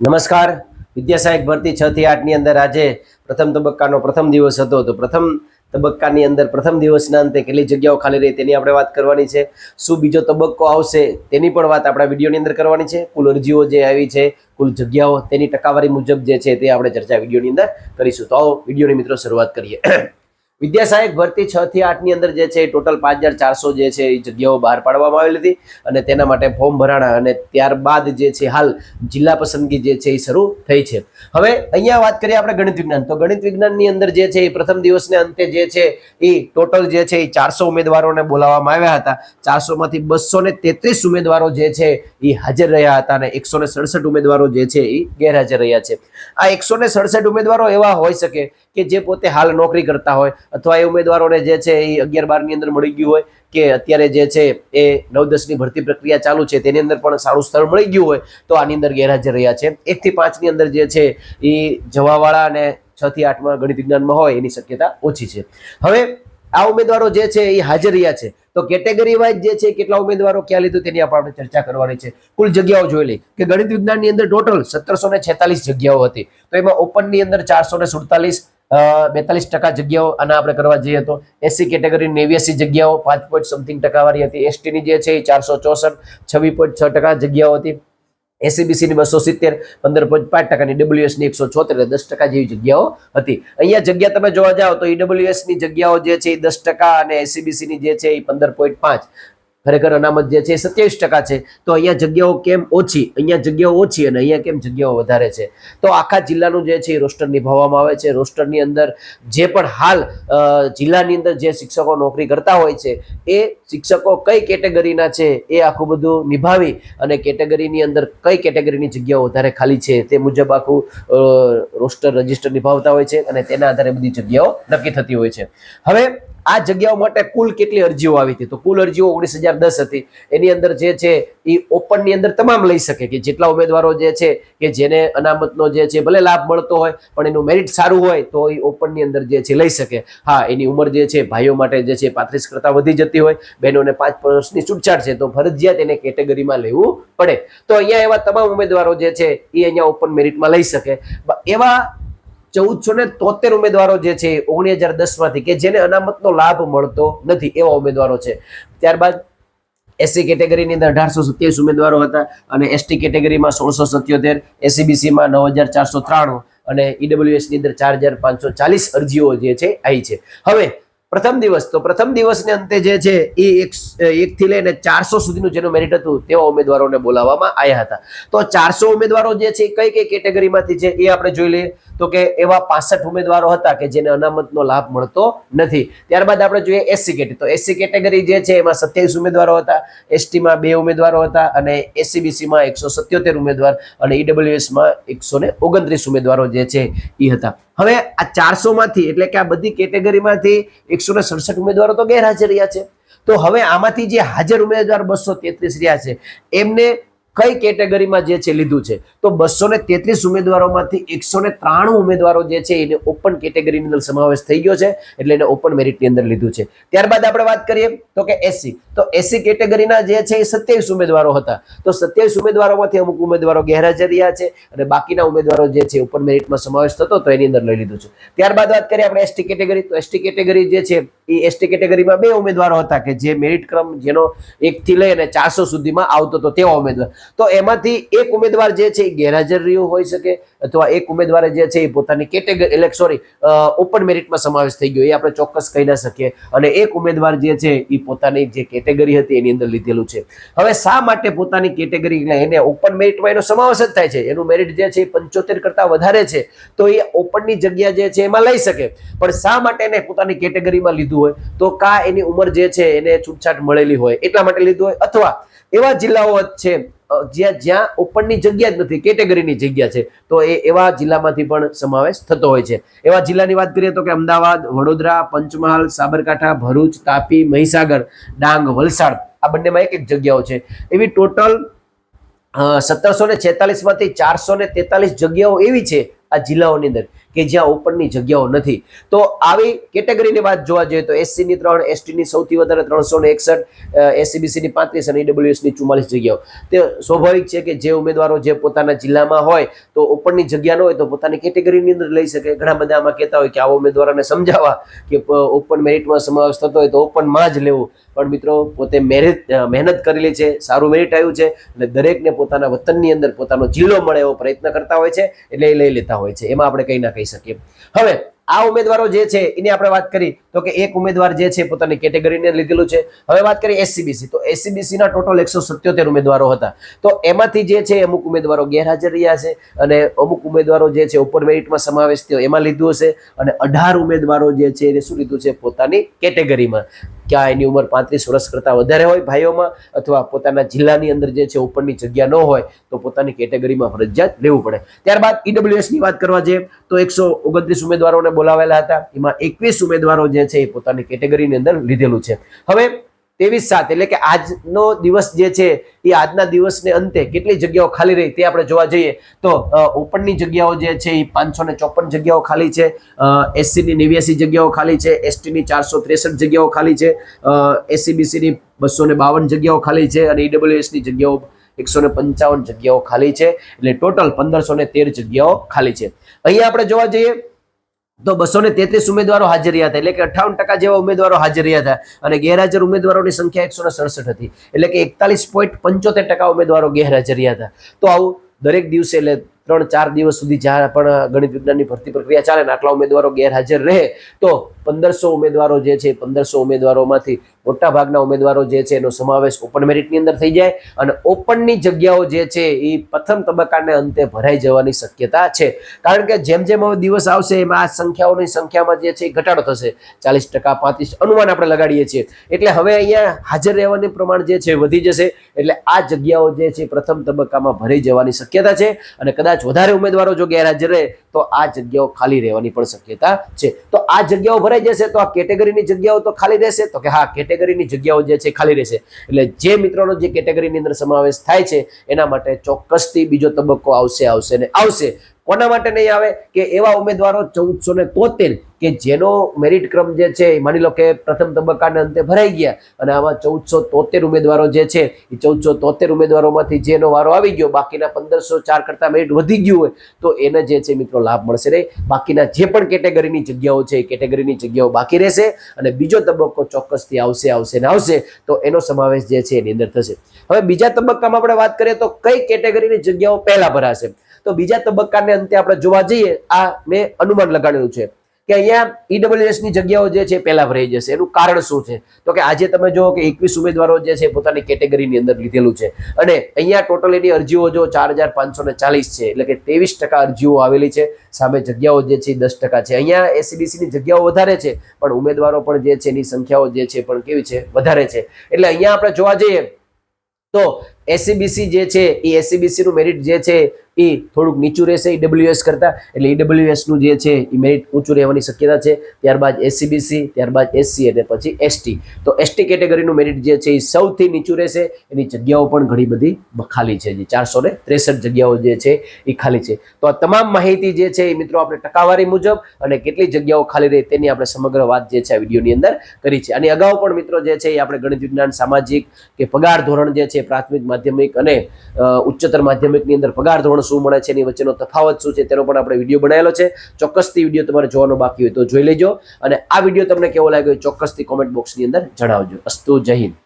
નમસ્કાર. વિદ્યા સહાયક ભરતી છ થી આઠની અંદર આજે પ્રથમ તબક્કાનો પ્રથમ દિવસ હતો. તો પ્રથમ તબક્કાની અંદર પ્રથમ દિવસના અંતે કેટલી જગ્યાઓ ખાલી રહી તેની આપણે વાત કરવાની છે. શું બીજો તબક્કો આવશે તેની પણ વાત આપણા વિડીયોની અંદર કરવાની છે. કુલ અરજીઓ જે આવી છે, કુલ જગ્યાઓ તેની ટકાવારી મુજબ જે છે તે આપણે ચર્ચા વિડીયોની અંદર કરીશું. તો આવો વિડીયોની મિત્રો શરૂઆત કરીએ. વિદ્યા સહાયક ભરતી છ થી આઠની અંદર જે છે ટોટલ પાંચ હજાર ચારસો જે છે એ જગ્યાઓ બહાર પાડવામાં આવેલી હતી અને તેના માટે ફોર્મ ભરાણા અને ત્યારબાદ જે છે હાલ જિલ્લા પસંદગી જે છે એ શરૂ થઈ છે. હવે અહીંયા વાત કરીએ આપણે ગણિત વિજ્ઞાન. તો ગણિત વિજ્ઞાનની અંદર જે છે એ પ્રથમ દિવસને અંતે જે છે એ ટોટલ જે છે એ ચારસો ઉમેદવારોને બોલાવવામાં આવ્યા હતા. ચારસો માંથી બસો ને તેત્રીસ ઉમેદવારો જે છે એ હાજર રહ્યા હતા અને એકસો ને સડસઠ ઉમેદવારો જે છે એ ગેરહાજર રહ્યા છે. આ એકસો ને સડસઠ ઉમેદવારો એવા હોઈ શકે કે જે પોતે હાલ નોકરી કરતા હોય અથવા એ ઉમેદવારોને જે છે એ અગિયાર બારની અંદર મળી ગયું હોય કે અત્યારે જે છે એ નવ દસની ભરતી પ્રક્રિયા ચાલુ છે, તેની અંદર પણ સારું સ્થળ મળી ગયું હોય, તો આની અંદર ગેરહાજર રહ્યા છે. એક થી પાંચની અંદર જે છે એ જવાવાળા અને છ થી આઠમાં ગણિત વિજ્ઞાનમાં હોય એની શક્યતા ઓછી છે. હવે આ ઉમેદવારો જે છે એ હાજર રહ્યા છે, તો કેટેગરી વાઇઝ જે છે કેટલા ઉમેદવારો ક્યાં લીધું તેની આપણે ચર્ચા કરવાની છે. કુલ જગ્યાઓ જોઈ લઈ કે ગણિત વિજ્ઞાનની અંદર ટોટલ સત્તરસો ને છેતાલીસ જગ્યાઓ હતી, તો એમાં ઓપનની અંદર ચારસો ને સુડતાલીસ બેતાલીસ ટકા જગ્યાઓ આના આપણે કરવા જઈએ તો એસસી કેટેગરી નેવ્યાસી જગ્યાઓ પાંચ પોઈન્ટ સમથિંગ ટકાવાળી હતી. એસટીની જે છે એ ચારસો ચોસઠ છવ્વીસ પોઈન્ટ છ ટકા જગ્યાઓ હતી. એસીબીસીની બસો સિત્તેર, પંદર પોઈન્ટ પાંચ ટકાની ડબલ્યુએસની એકસો છોતેર, દસ ટકા જેવી જગ્યાઓ હતી. અહીંયા જગ્યા તમે જોવા જાઓ તો ઈડબ્લ્યુએસની જગ્યાઓ જે છે એ દસ ટકા અને એસીબીસીની જે છે એ પંદર પોઈન્ટ પાંચ. ખરેખર અનામત જે છે એ સત્યાવીસ ટકા છે. તો અહીંયા જગ્યાઓ કેમ ઓછી? અહીંયા જગ્યાઓ ઓછી અને અહીંયા કેમ જગ્યાઓ વધારે છે? તો આખા જિલ્લાનું જે છે એ રોસ્ટર નિભાવવામાં આવે છે. રોસ્ટરની અંદર જે પણ હાલ જિલ્લાની અંદર જે શિક્ષકો નોકરી કરતા હોય છે, એ શિક્ષકો કઈ કેટેગરીના છે એ આખું બધું નિભાવી અને કેટેગરીની અંદર કઈ કેટેગરીની જગ્યાઓ વધારે ખાલી છે તે મુજબ આખું રોસ્ટર રજિસ્ટર નિભાવતા હોય છે અને તેના આધારે બધી જગ્યાઓ નક્કી થતી હોય છે. હવે આ જગ્યાઓ માટે કુલ કેટલી અરજીઓ આવી હતી? તો કુલ અરજીઓ ઓગણીસ હજાર દસ હતી. એની અંદર જે છે એ ઓપનની અંદર તમામ લઈ શકે કે જેટલા ઉમેદવારો જે છે, કે જેને અનામતનો જે છે, ભલે લાભ મળતો હોય, પણ એનું મેરિટ સારું હોય, તો એ ઓપનની અંદર જે છે, લઈ શકે. હા, એની ઉંમર જે છે, ભાઈઓ માટે જે છે, પાંત્રીસ કરતાં વધી જતી હોય, બહેનોને પાંચ વર્ષની છૂટછાટ છે, તો ફરજિયાત એને કેટેગરીમાં લેવું પડે. તો અહીંયા એવા તમામ ઉમેદવારો જે છે એ અહીંયા ઓપન મેરિટમાં લઈ શકે. એવા ચૌદસો ને તોતેર ઉમેદવારો જે છે ઓગણીસ હજાર દસમાંથી કે જેને અનામતનો લાભ મળતો નથી એવા ઉમેદવારો છે. ત્યારબાદ એસસી કેટેગરીની અંદર અઢારસો સત્યાવીસ ઉમેદવારો હતા અને એસટી કેટેગરીમાં સોળસો સત્યોતેર એસીબીસીમાં નવ હજાર ચારસો ત્રાણું અને ઈડબ્લ્યુએસની અંદર ચાર હજાર પાંચસો ચાલીસ અરજીઓ જે છે આવી છે. હવે પ્રથમ દિવસ, તો પ્રથમ દિવસને અંતે જે છે એ એક એક થી લઈને ચારસો સુધીનું જેનું મેરિટ હતું તેવા ઉમેદવારોને બોલાવવામાં આવ્યા હતા. તો ચારસો ઉમેદવારો જે છે કઈ કઈ કેટેગરીમાંથી છે એ આપણે જોઈ લઈએ. તો કે એવા પાસઠ ઉમેદવારો હતા કે જેને અનામતનો લાભ મળતો નથી. ત્યારબાદ આપણે જોઈએ એસસી કેટેગરી તો એસસી કેટેગરી જે છે, એમાં સત્યાવીસ ઉમેદવારો હતા. એસટીમાં બે ઉમેદવારો હતા અને એસસીબીસીમાં એકસો સત્યોતેર ઉમેદવાર અને ઈડબ્લ્યુએસમાં એકસો ને ઓગણત્રીસ ઉમેદવારો જે છે એ હતા. હવે આ ચારસો માંથી, એટલે કે આ બધી કેટેગરીમાંથી એકસો ને સડસઠ ઉમેદવારો તો ગેરહાજર રહ્યા છે. તો હવે આમાંથી જે હાજર ઉમેદવાર બસો તેત્રીસ રહ્યા છે, એમને કઈ કેટેગરીમાં જે છે લીધું છે? તો બસો ને તેત્રીસ ઉમેદવારોમાંથી એકસો ને ત્રાણું ઉમેદવારો જે છે એને ઓપન કેટેગરીની અંદર સમાવેશ થઈ ગયો છે. એટલે એને ઓપન મેરિટની અંદર લીધું છે. ત્યારબાદ આપણે વાત કરીએ તો કે એસી. તો એસી કેટેગરીના જે છે એ સત્યાવીસ ઉમેદવારો હતા. તો સત્યાવીસ ઉમેદવારોમાંથી અમુક ઉમેદવારો ગેરહાજર રહ્યા છે અને બાકીના ઉમેદવારો જે છે ઉપર મેરિટમાં સમાવેશ થતો તો એની અંદર લઈ લીધું છે. ત્યારબાદ વાત કરીએ આપણે એસટી કેટેગરી. તો એસટી કેટેગરી જે છે એ એસટી કેટેગરીમાં બે ઉમેદવારો હતા કે જે મેરિટ ક્રમ જેનો એકથી લઈ અને ચારસો સુધીમાં આવતો હતો તેવા ઉમેદવાર. તો એમાંથી એક ઉમેદવાર જે છે એ ગેરહાજર રહ્યું હોઈ શકે અથવા એક ઉમેદવારે જે છે એ પોતાની કેટેગરી એટલે સોરી ઓપન મેરિટમાં સમાવેશ થઈ ગયો. એ આપણે ચોક્કસ કહી ના શકીએ. અને એક ઉમેદવાર જે છે એ પોતાની જે કેટેગરી હતી એની અંદર લીધેલું છે. હવે શા માટે પોતાની કેટેગરી એને ઓપન મેરિટમાં એનો સમાવેશ જ થાય છે? એનું મેરિટ જે છે એ પંચોતેર કરતાં વધારે છે. તો એ ઓપનની જગ્યા જે છે એમાં લઈ શકે. પણ શા માટે એને પોતાની કેટેગરીમાં લીધું હોય? તો કા એની ઉંમર જે છે એને છૂટછાટ મળેલી હોય એટલા માટે લીધું હોય? અથવા એવા જિલ્લાઓ છે જ્યાં જ્યાં ઓપનની જગ્યા જ નથી, કેટેગરીની જગ્યા છે. તો એ એવા જિલ્લામાંથી પણ સમાવેશ થતો હોય છે. એવા જિલ્લાની વાત કરીએ તો કે અમદાવાદ, વડોદરા, પંચમહાલ, સાબરકાંઠા, ભરૂચ, તાપી, મહીસાગર, ડાંગ, વલસાડ, આ બંનેમાં એક એક જગ્યાઓ છે. એવી ટોટલ સત્તરસો ને છેતાલીસમાંથી ચારસો ને તેતાલીસ જગ્યાઓ એવી છે આ જિલ્લાઓની અંદર. કે જ્યાં ઓપનની જગ્યાઓ નથી. તો આવી કેટેગરીની વાત જોવા જઈએ તો એસસીની ત્રણ એસટીની સૌથી વધારે ત્રણસો ને એકસઠ એસસીબીસીની પાંત્રીસ અને ઈડબ્લ્યુએસની ચુમ્માલીસ જગ્યાઓ. તે સ્વાભાવિક છે કે જે ઉમેદવારો જે પોતાના જિલ્લામાં હોય તો ઓપનની જગ્યા ન હોય તો પોતાની કેટેગરીની અંદર લઈ શકે. ઘણા બધા આમાં કહેતા હોય કે આવા ઉમેદવારોને સમજાવવા કે ઓપન મેરિટમાં સમાવેશ થતો હોય તો ઓપનમાં જ લેવું. પણ મિત્રો, પોતે મેરિટ મહેનત કરેલી છે, સારું મેરિટ આવ્યું છે એટલે દરેકને પોતાના વતનની અંદર પોતાનો જિલ્લો મળે એવો પ્રયત્ન કરતા હોય છે, એટલે એ લઈ લેતા હોય છે. એમાં આપણે કંઈ ના કહી શકીએ. હવે, આ ઉમેદવારો જે છે, એની આપણે વાત કરી તો કે એક ઉમેદવાર જે છે પોતાની કેટેગરીને લીધેલું છે. હવે વાત કરીએ એસસીબીસી તો એસસીબીસી ના ટોટલ એકસો સત્યોતેર ઉમેદવારો હતા. તો એમાંથી જે છે, અમુક ઉમેદવારો ગેરહાજર રહ્યા છે અને અમુક ઉમેદવારો જે છે, ઉપર મેરિટમાં સમાવેશ થયો, એમાં લીધું હશે અને અઢાર ઉમેદવારો જે છે, એને શું લીધું છે, પોતાની કેટેગરીમાં ક્યાં એની ઉંમર પાંત્રીસ વર્ષ કરતાં વધારે હોય ભાઈઓમાં અથવા પોતાના જિલ્લાની અંદર જે છે ઉપરની જગ્યા ન હોય તો પોતાની કેટેગરીમાં ફરજિયાત લેવું પડે. ત્યારબાદ ઈડબ્લ્યુએસની વાત કરવા જઈએ તો એકસો ઓગણત્રીસ ઉમેદવારોને બોલાવેલા હતા. એમાં એકવીસ ઉમેદવારો જે છે એ પોતાની કેટેગરીની અંદર લીધેલું છે. હવે ત્રેવીસ સાત એટલે કે આજનો દિવસ જે છે, એ આજના દિવસને અંતે કેટલી જગ્યાઓ ખાલી રહી તે આપણે જોવા જઈએ. તો ઓપનની જગ્યાઓ જે છે, એ પાંચસો ને ચોપન જગ્યાઓ ખાલી છે. એસસીની નેવ્યાસી જગ્યાઓ ખાલી છે, એસટીની ચારસો ત્રેસઠ જગ્યાઓ ખાલી છે. એસસીબીસીની બસો ને બાવન જગ્યાઓ ખાલી છે અને ઈડબ્લ્યુએસની જગ્યાઓ એકસો ને પંચાવન જગ્યાઓ ખાલી છે. એટલે ટોટલ પંદરસો ને તેર જગ્યાઓ ખાલી છે. અહીંયા આપણે જોવા જઈએ તો બસો ને તેત્રીસ ઉમેદવારો હાજર રહ્યા હતા. એટલે કે અઠાવન ટકા જેવા ઉમેદવારો હાજર રહ્યા હતા. અને ગેરહાજર ઉમેદવારોની સંખ્યા એકસો ને સડસઠ હતી. એટલે કે એકતાલીસ પોઈન્ટ પંચોતેર ટકા ઉમેદવારો ગેરહાજર રહ્યા હતા. તો આવું દરેક દિવસે એટલે ત્રણ, ચાર દિવસ સુધી જ્યાં પણ ગણિત વિજ્ઞાનની ભરતી પ્રક્રિયા ચાલે ને આટલા ઉમેદવારો ગેરહાજર રહે, તો પંદરસો ઉમેદવારો જે છે, પંદરસો ઉમેદવારોમાંથી મોટા ભાગના ઉમેદવારો જે છે, એનો સમાવેશ ઓપન મેરિટની અંદર થઈ જાય અને ઓપનની જગ્યાઓ જે છે એ પ્રથમ તબક્કાને અંતે ભરાઈ જવાની શક્યતા છે. કારણ કે જેમ જેમ હવે દિવસ આવશે, એમાં આ સંખ્યાઓની સંખ્યામાં જે છે એ ઘટાડો થશે. ચાલીસ ટકા, પાંત્રીસ અનુમાન આપણે લગાડીએ છીએ. એટલે હવે અહીંયા હાજર રહેવાનું પ્રમાણ જે છે, વધી જશે. એટલે આ જગ્યાઓ જે છે, પ્રથમ તબક્કામાં ભરાઈ જવાની શક્યતા છે અને કદાચ વધારે ઉમેદવારો જો ગેરહાજર રહે, તો આ જગ્યાઓ ખાલી રહેવાની પણ શક્યતા છે. તો આ જગ્યાઓ ભરાઈ જશે, તો આ કેટેગરીની જગ્યાઓ તો ખાલી રહેશે? તો કે હા, કેટેગરીની જગ્યાઓ જે છે ખાલી રહેશે. એટલે જે મિત્રોનો જે કેટેગરીની અંદર સમાવેશ થાય છે, એના માટે ચોક્કસથી બીજો તબક્કો આવશે આવશે ને આવશે. કોના માટે નહીં આવે? કે એવા ઉમેદવારો ચૌદસો ને તોતેર કે જેનો મેરિટ ક્રમ જે છે માની લો કે પ્રથમ તબક્કાના અંતે ભરાઈ ગયા અને આમાં ચૌદસો તોતેર ઉમેદવારો જે છે, એ ચૌદસો તોતેર ઉમેદવારોમાંથી જેનો વારો આવી ગયો, બાકીના પંદરસો ચાર કરતા મેરિટ વધી ગયું હોય, તો એને જે છે મિત્રો લાભ મળશે નહીં. બાકીના જે પણ કેટેગરીની જગ્યાઓ છે, એ કેટેગરીની જગ્યાઓ બાકી રહેશે અને બીજો તબક્કો ચોક્કસથી આવશે આવશે ને આવશે, તો એનો સમાવેશ જે છે, એની અંદર થશે. હવે બીજા તબક્કામાં આપણે વાત કરીએ તો કઈ કેટેગરીની જગ્યાઓ પહેલા ભરાશે? તો બીજા તબક્કાને અંતે આપણે જોવા જઈએ, આ મેં અનુમાન લગાડ્યું છે કે અહીંયા ઈડબ્લ્યુએસની જગ્યાઓ જે છે પહેલા ભરાઈ જશે. એનું કારણ શું છે? તો કે આજે તમે જુઓ કે એકવીસ ઉમેદવારો જે છે પોતાની કેટેગરીની અંદર લીધેલું છે. અને અહીંયા ટોટલ એની અરજીઓ જો ચાર હજાર પાંચસો ને ચાલીસ છે, એટલે કે ત્રેવીસ ટકા અરજીઓ આવેલી છે. સામે જગ્યાઓ જે છે દસ ટકા છે. અહીંયા એસીબીસી ની જગ્યાઓ વધારે છે, પણ ઉમેદવારો પણ જે છે એની સંખ્યાઓ જે છે પણ કેવી છે? વધારે છે. એટલે અહીંયા આપણે જોવા જઈએ તો એસસીબીસી જે છે એ એસીબીસીનું મેરિટ જે છે એ થોડુંક નીચું રહેશે ઈડબ્લ્યુએસ કરતાં. એટલે ઈડબ્લ્યુએસનું જે છે એ મેરિટ ઊંચું રહેવાની શક્યતા છે. ત્યારબાદ એસસીબીસી ત્યારબાદ એસસી અને પછી એસટી તો એસટી કેટેગરીનું મેરિટ જે છે એ સૌથી નીચું રહેશે. એની જગ્યાઓ પણ ઘણી બધી ખાલી છે. જે ચારસો ને ત્રેસઠ જગ્યાઓ જે છે એ ખાલી છે. તો આ તમામ માહિતી જે છે એ મિત્રો, આપણે ટકાવારી મુજબ અને કેટલી જગ્યાઓ ખાલી રહે તેની આપણે સમગ્ર વાત જે છે, આ વિડીયોની અંદર કરી છે. અને અગાઉ પણ મિત્રો જે છે એ આપણે ગણિત, વિજ્ઞાન, સામાજિક કે પગાર ધોરણ જે છે, પ્રાથમિક, માધ્યમિક અને ઉચ્ચતર માધ્યમિકની અંદર પગાર ધોરણ શું મળે છે એની વચ્ચેનો તફાવત શું છે તેનો પણ આપણે વીડિયો બનાવેલો છે. ચોક્કસથી વીડિયો તમારે જોવાનો બાકી હોય તો જોઈ લેજો. અને આ વીડિયો તમને કેવો લાગ્યો ચોક્કસથી કોમેન્ટ બોક્સની અંદર જણાવજો. અસ્તુ જય હિન્દ.